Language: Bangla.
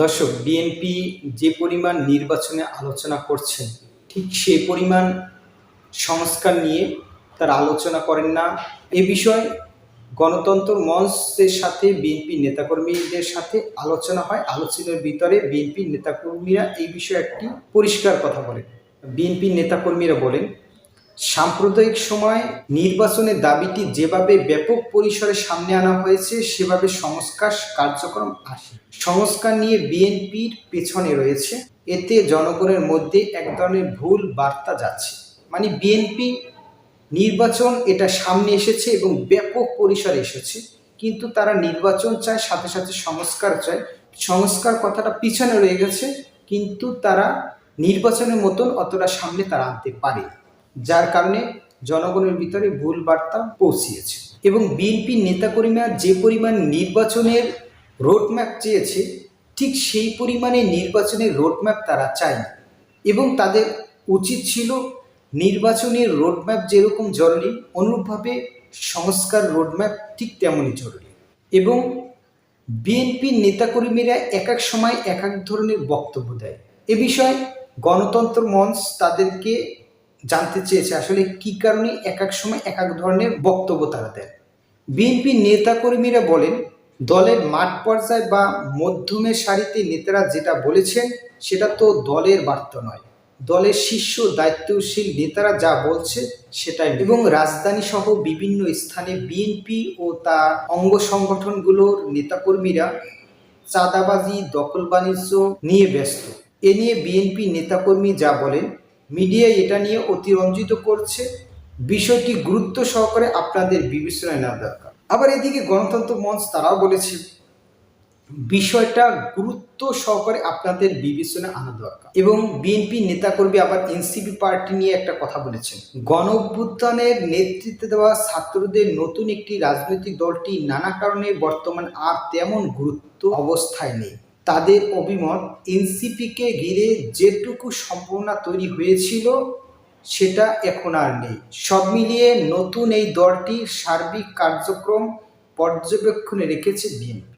দর্শক বিএনপি যে পরিমাণ নির্বাচনে আলোচনা করছেন, ঠিক সেই পরিমাণ সংস্কার নিয়ে তারা আলোচনা করেন না। এ বিষয়ে গণতন্ত্র মঞ্চের সাথে বিএনপি নেতাকর্মীদের সাথে আলোচনা হয়। আলোচনার ভিতরে বিএনপি নেতাকর্মীরা এই বিষয়ে একটি পরিষ্কার কথা বলেন। বিএনপি নেতাকর্মীরা বলেন সাম্প্রদায়িক সময় নির্বাচনের দাবিটি যেভাবে ব্যাপক পরিসরে সামনে আনা হয়েছে, সেভাবে সংস্কার কার্যক্রম আসে। সংস্কার নিয়ে বিএনপির পেছনে রয়েছে। এতে জনগণের মধ্যে এক ধরনের ভুল বার্তা যাচ্ছে। মানে বিএনপি নির্বাচন এটা সামনে এসেছে এবং ব্যাপক পরিসরে এসেছে। কিন্তু তারা নির্বাচন চায়, সাথে সাথে সংস্কার চায়। সংস্কার কথাটা পিছনে রয়ে গেছে, কিন্তু তারা নির্বাচনের মতন অতটা সামনে তারা আনতে পারে যার কারণে জনগণের ভিতরে ভুল বার্তা পৌঁছিয়েছে। এবং বিএনপি নেতাকর্মীরা যে পরিমাণ নির্বাচনের রোডম্যাপ চেয়েছে, ঠিক সেই পরিমাণে নির্বাচনের রোডম্যাপ তারা চায় এবং তাদের উচিত ছিল নির্বাচনের রোডম্যাপ যেরকম জরুরি, অনুরূপভাবে সংস্কার রোডম্যাপ ঠিক তেমনই জরুরি। এবং বিএনপির নেতাকর্মীরা এক এক সময় এক এক ধরনের বক্তব্য দেয়। এ বিষয়ে গণতন্ত্র মঞ্চ তাদেরকে জানতে চেয়েছে আসলে কি কারণে এক এক সময় এক এক ধরনের বক্তব্য তারা দেয় বিএনপির নেতাকর্মীরা বলেন, দলের মাঠ পর্যায়ে বা মধ্যমের সারিতে নেতারা যেটা বলেছেন, সেটা তো দলের বার্তা নয়। দলের শীর্ষ দায়িত্বশীল নেতারা যা বলছে, সেটাই এবং রাজধানী সহ বিভিন্ন স্থানে বিএনপি ও তার অঙ্গ সংগঠনগুলোর নেতাকর্মীরা চাঁদাবাজি, দখল বাণিজ্য নিয়ে ব্যস্ত। এ নিয়ে বিএনপি নেতাকর্মী যা বলেন মিডিয়া এটা নিয়ে অতিরঞ্জিত করছে। বিষয়টি গুরুত্ব সহকারে আপনাদের বিবেচনায় নেওয়া দরকার। আবার এদিকে গণতন্ত্র মঞ্চ তারাও বলেছে, বিষয়টা গুরুত্ব সহকারে আপনাদের বিবেচনা আনা দরকার। এবং বিএনপি নেতাকর্মী আবার এনসিপি পার্টি নিয়ে একটা কথা বলেছেন গণ নেতৃত্ব দেওয়া ছাত্রদের নতুন একটি রাজনৈতিক দলটি নানা কারণে বর্তমান আর তেমন গুরুত্ব অবস্থায় নেই। তাদের অভিমত এনসিপিকে ঘিরে যেটুকু সম্ভাবনা তৈরি হয়েছিল, সেটা এখন আর নেই। সব মিলিয়ে নতুন এই দলটির সার্বিক কার্যক্রম পর্যবেক্ষণে রেখেছে বিএনপি।